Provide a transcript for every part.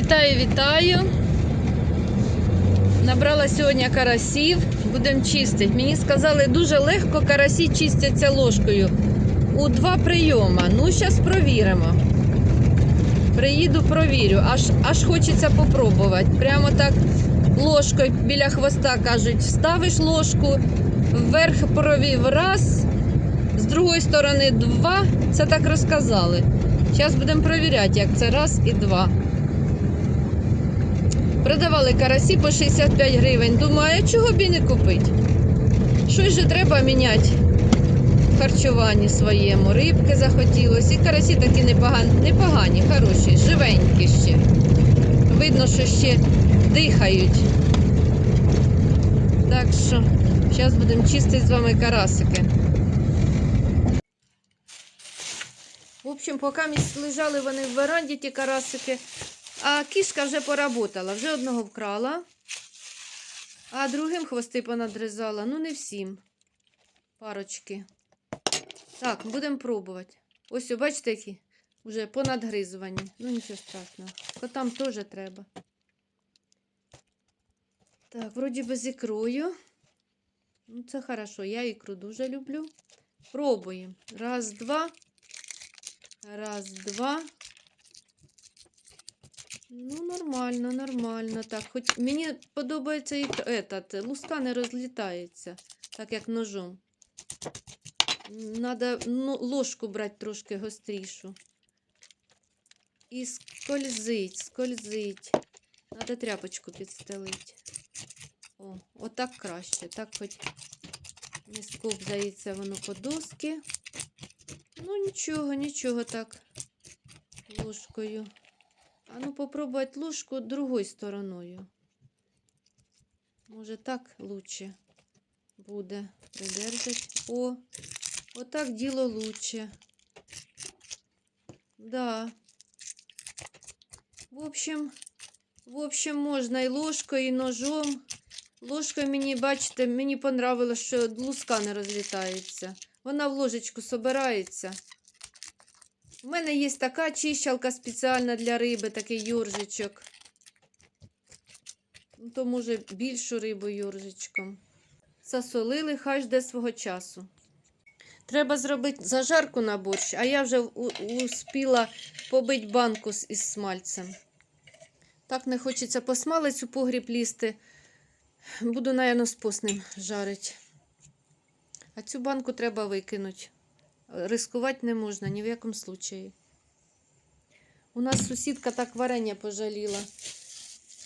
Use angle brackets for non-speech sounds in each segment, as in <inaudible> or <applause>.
Вітаю, вітаю. Набрала сьогодні карасів, будемо чистити. Мені сказали, дуже легко карасі чистяться ложкою. У два прийома. Ну, зараз провіримо. Приїду, провірю. Аж, аж хочеться попробувати. Прямо так ложкою біля хвоста кажуть, ставиш ложку, вверх провів раз, з другої сторони два. Це так розказали. Зараз будемо перевіряти, як це раз і два. Продавали карасі по 65 гривень. Думаю, а чого б і не купити? Щось же треба міняти в харчуванні своєму. Рибки захотілося. І карасі такі непогані, непогані, хороші, живенькі ще. Видно, що ще дихають. Так що, зараз будемо чистити з вами карасики. В общем, поки лежали вони в веранді, ті карасики, а кішка вже поработала, вже одного вкрала, а другим хвости понадрізала. Ну, не всім. Парочки. Так, будемо пробувати. Ось, бачите, які вже понадгризувані. Ну, нічого страшного. Котам теж треба. Так, вроді би з ікрою. Ну, це хорошо. Я ікру дуже люблю. Пробуємо. Раз, два. Раз, два. Ну, нормально, нормально. Так, хоч мені подобається і этот, луска не розлітається, так як ножом. Надо ну, ложку брати трошки гострішу. І скользить, скользить. Надо тряпочку підстелити. О, отак краще. Так хоч не сковзається воно по доски. Ну, нічого, нічого так. Ложкою. А ну попробувати ложку другою стороною. Може так лучше буде придержать. О, отак діло лучше. Да. В общем, в общем, можна і ложкою, і ножом. Ложкою мені, бачите, мені понравилось, що луска не розлітається. Вона в ложечку собирається. У мене є така чищалка спеціальна для риби, такий юржичок. Ну, То, може, більшу рибу юржичком. Засолили, хай жде свого часу. Треба зробити зажарку на борщ, а я вже успіла побити банку із смальцем. Так не хочеться по смалець у погріб лізти. Буду, напевно, з постним жарити. А цю банку треба викинути. Рискувати не можна ні в якому случаї. У нас сусідка так варення пожаліла,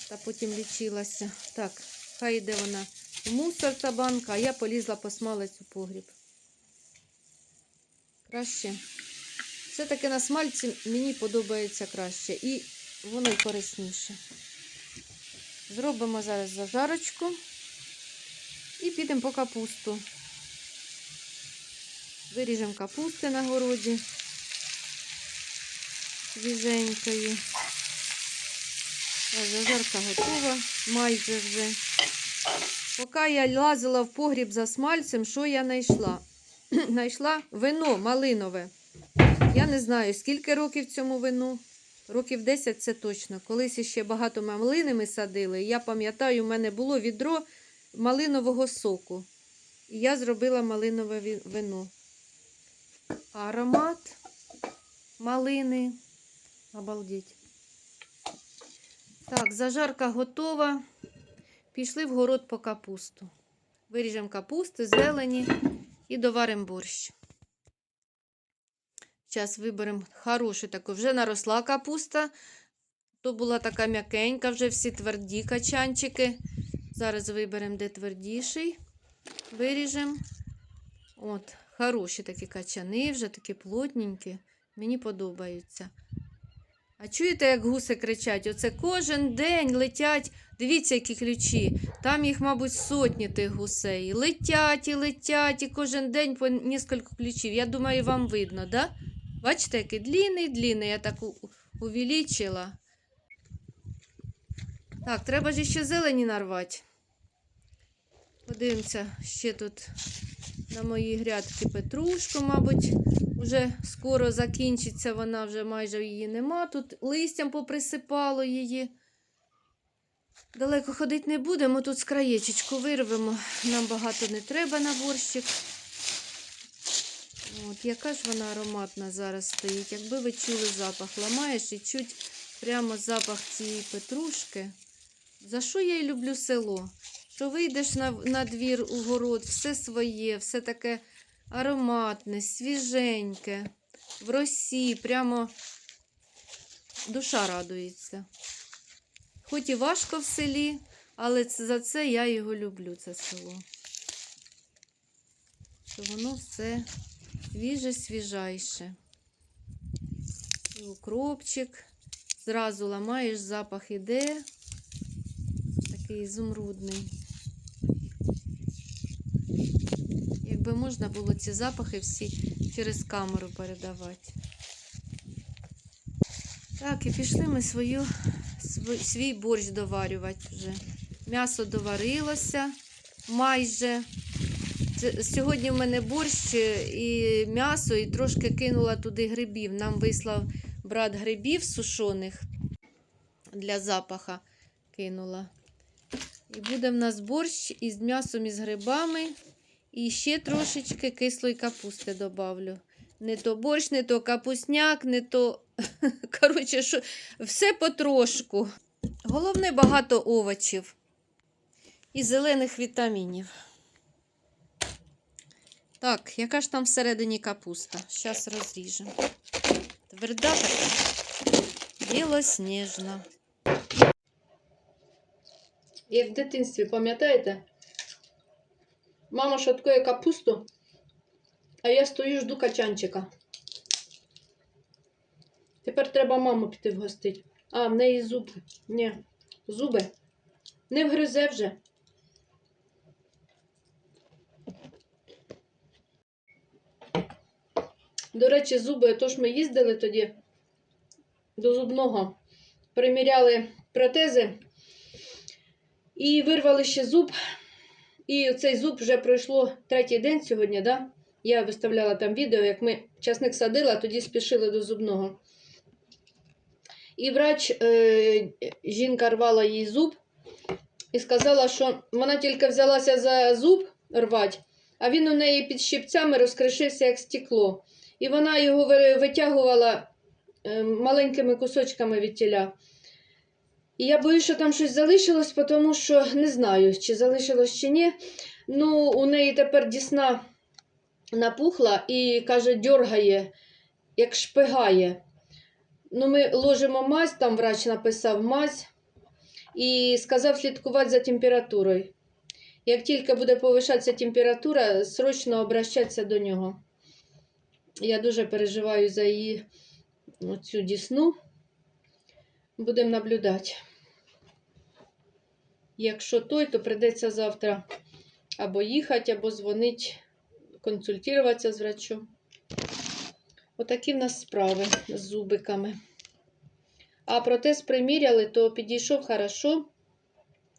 та потім лічилася. Так, хай йде вона мусор та банка, а я полізла по смалець у погріб. Краще. Все-таки на смальці мені подобається краще і воно й корисніше. Зробимо зараз зажарочку і підемо по капусту. Виріжемо капусти на городі свіженькою. А Зажарка готова, майже вже. Поки я лазила в погріб за смальцем, що я знайшла? <clears throat> Знайшла вино малинове. Я не знаю, скільки років цьому вину. Років 10 це точно. Колись ще багато малини ми садили. Я пам'ятаю, у мене було відро малинового соку. І я зробила малинове вино. Аромат малини. Обалдеть. Так, зажарка готова. Пішли в город по капусту. Виріжемо капусти, зелені і доваримо борщ. Зараз виберемо хорошу таку. Вже наросла капуста. То була така м'якенька, вже всі тверді качанчики. Зараз виберемо, де твердіший. Виріжемо. От, хороші такі качани, вже такі плотненькі. Мені подобаються. А чуєте, як гуси кричать? Оце кожен день летять. Дивіться, які ключі. Там їх, мабуть, сотні тих гусей. Летять і летять, і кожен день по кілька ключів. Я думаю, вам видно, да? Бачите, який длинний, длинний. Я так увеличила. Так, треба ж ще зелені нарвати. Подивимося, ще тут на моїй грядці петрушку, мабуть, вже скоро закінчиться, вона вже майже її нема. Тут листям поприсипало її. Далеко ходити не будемо, тут з краєчечку вирвемо. Нам багато не треба на борщик. От, яка ж вона ароматна зараз стоїть. Якби ви чули запах, ламаєш і чуть прямо запах цієї петрушки. За що я і люблю село? Що вийдеш на, на двір у город, все своє, все таке ароматне, свіженьке, в росі, прямо душа радується. Хоч і важко в селі, але за це я його люблю, це село. Що воно все свіже, свіжайше. Укропчик. Зразу ламаєш, запах іде. Такий ізумрудний. Якби можна було ці запахи всі через камеру передавати. Так, і пішли ми свою, св- свій борщ доварювати вже. М'ясо доварилося майже. Сьогодні в мене борщ е, і м'ясо, і трошки кинула туди грибів. Нам вислав брат грибів сушених для запаха кинула. І буде в нас борщ із м'ясом і з грибами. І ще трошечки кислої капусти добавлю. Не то борщ, не то капусняк, не то. <laughs> Коротше, що... все потрошку. Головне багато овочів і зелених вітамінів. Так, яка ж там всередині капуста? Зараз розріжемо. Тверда така, білосніжна. Як в дитинстві, пам'ятаєте? Мама шаткує капусту, а я стою жду качанчика. Тепер треба маму піти вгостити. А, в неї зуби. Ні, зуби. Не вгризе вже. До речі, зуби, то ж ми їздили тоді до зубного, приміряли протези і вирвали ще зуб. І цей зуб вже пройшло третій день сьогодні, да? Я виставляла там відео, як ми часник садили, а тоді спішили до зубного. І врач, е, жінка рвала їй зуб і сказала, що вона тільки взялася за зуб рвати, а він у неї під щипцями розкришився як стекло. І вона його витягувала е, маленькими кусочками від тіля. І я боюсь, що там щось залишилось, тому що не знаю, чи залишилось чи ні. Ну, у неї тепер дісна напухла і каже, дьоргає, як шпигає. Ну, ми ложимо мазь, там врач написав мазь і сказав слідкувати за температурою. Як тільки буде повишатися температура, срочно обращатися до нього. Я дуже переживаю за її цю дісну. Будемо наблюдати. Якщо той, то прийдеться завтра або їхати, або дзвонити, консультуватися з врачом. Отакі в нас справи з зубиками. А протез приміряли, то підійшов хорошо.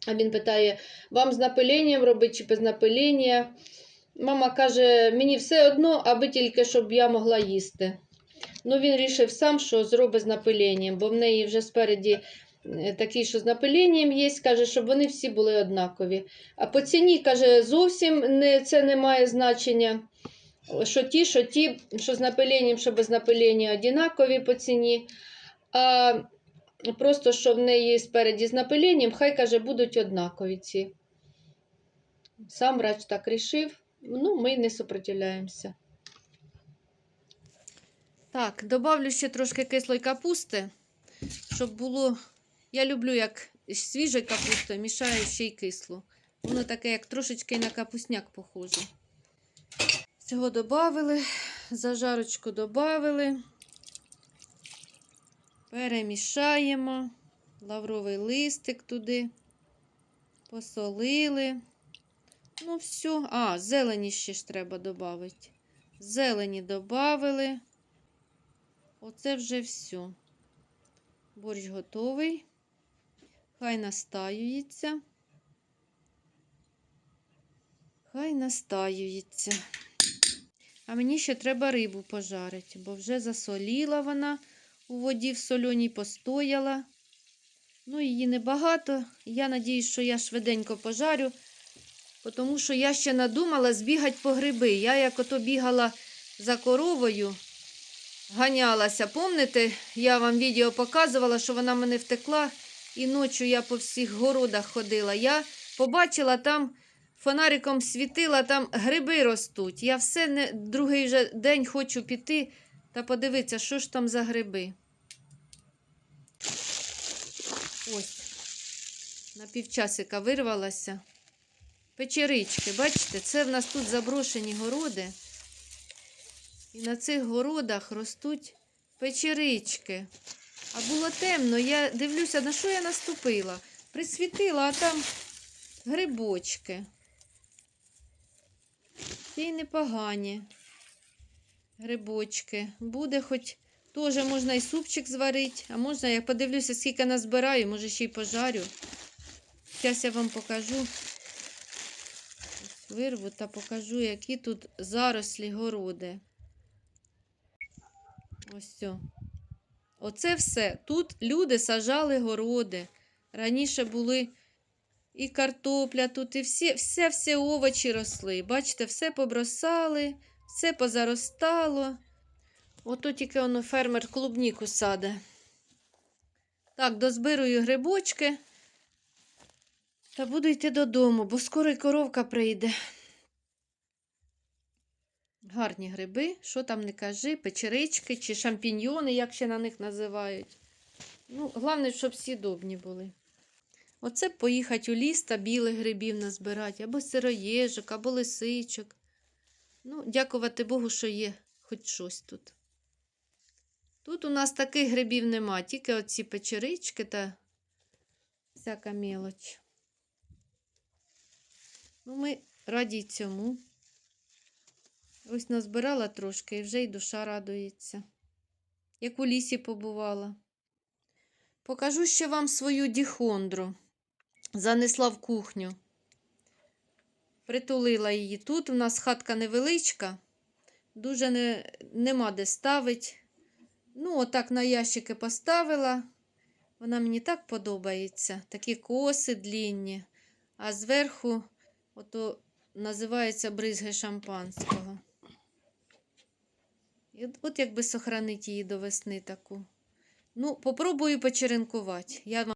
А він питає: вам з напиленням робити чи без напилення? Мама каже, мені все одно, аби тільки щоб я могла їсти. Ну, він рішив сам, що зробить з напиленням, бо в неї вже спереді е, такий, що з напиленням є, каже, щоб вони всі були однакові. А по ціні, каже, зовсім не, це не має значення. Що ті, що ті, що з напиленням, що без напилення однакові по ціні. А просто, що в неї спереді з напиленням, хай каже, будуть однакові ці. Сам врач так рішив. Ну, ми не супротивляємося. Так, добавлю ще трошки кислої капусти, щоб було. Я люблю, як свіжа капуста, мішаю ще й кислу. Воно таке, як трошечки на капусняк похоже. Цього додали, зажарочку додали. Перемішаємо. Лавровий листик туди. Посолили. Ну, все. А, зелені ще ж треба додати. Зелені додали. Оце вже все. Борщ готовий. Хай настаюється. Хай настаюється. А мені ще треба рибу пожарити, бо вже засоліла вона у воді в сольоній постояла. Ну, її небагато. Я надіюсь, що я швиденько пожарю, тому що я ще надумала збігати по гриби. Я як ото бігала за коровою, ганялася. Помните, я вам відео показувала, що вона мене втекла, і ночі я по всіх городах ходила. Я побачила там, фонариком світила, там гриби ростуть. Я все не, другий вже день хочу піти та подивитися, що ж там за гриби. Ось, на півчасика вирвалася. Печерички, бачите, це в нас тут заброшені городи. І на цих городах ростуть печерички. А було темно, я дивлюся, на що я наступила. Присвітила, а там грибочки. Ті непогані. Грибочки. Буде хоч теж можна і супчик зварити, а можна, я подивлюся, скільки назбираю, може ще й пожарю. Зараз я вам покажу. Вирву та покажу, які тут зарослі городи. Ось все. Оце все. Тут люди сажали городи. Раніше були і картопля тут, і все, всі овочі росли. Бачите, все побросали, все позаростало. Ото тільки воно фермер клубніку саде. Так, дозбирую грибочки. Та буду йти додому, бо скоро й коровка прийде. Гарні гриби, що там не кажи, печерички чи шампіньйони, як ще на них називають. Ну, головне, щоб сідобні були. Оце поїхати у ліс та білих грибів назбирати, або сироєжок, або лисичок. Ну, дякувати Богу, що є хоч щось тут. Тут у нас таких грибів нема, тільки оці печерички та всяка мелоч. Ну, ми раді цьому. Ось назбирала трошки і вже й душа радується. Як у лісі побувала. Покажу ще вам свою діхондру. Занесла в кухню. Притулила її. Тут у нас хатка невеличка, дуже не, нема де ставить. Ну, отак на ящики поставила. Вона мені так подобається. Такі коси длінні, а зверху ото називається бризги шампанського. От, якби сохранити її до весни таку. Ну, попробую почеренкувати. Я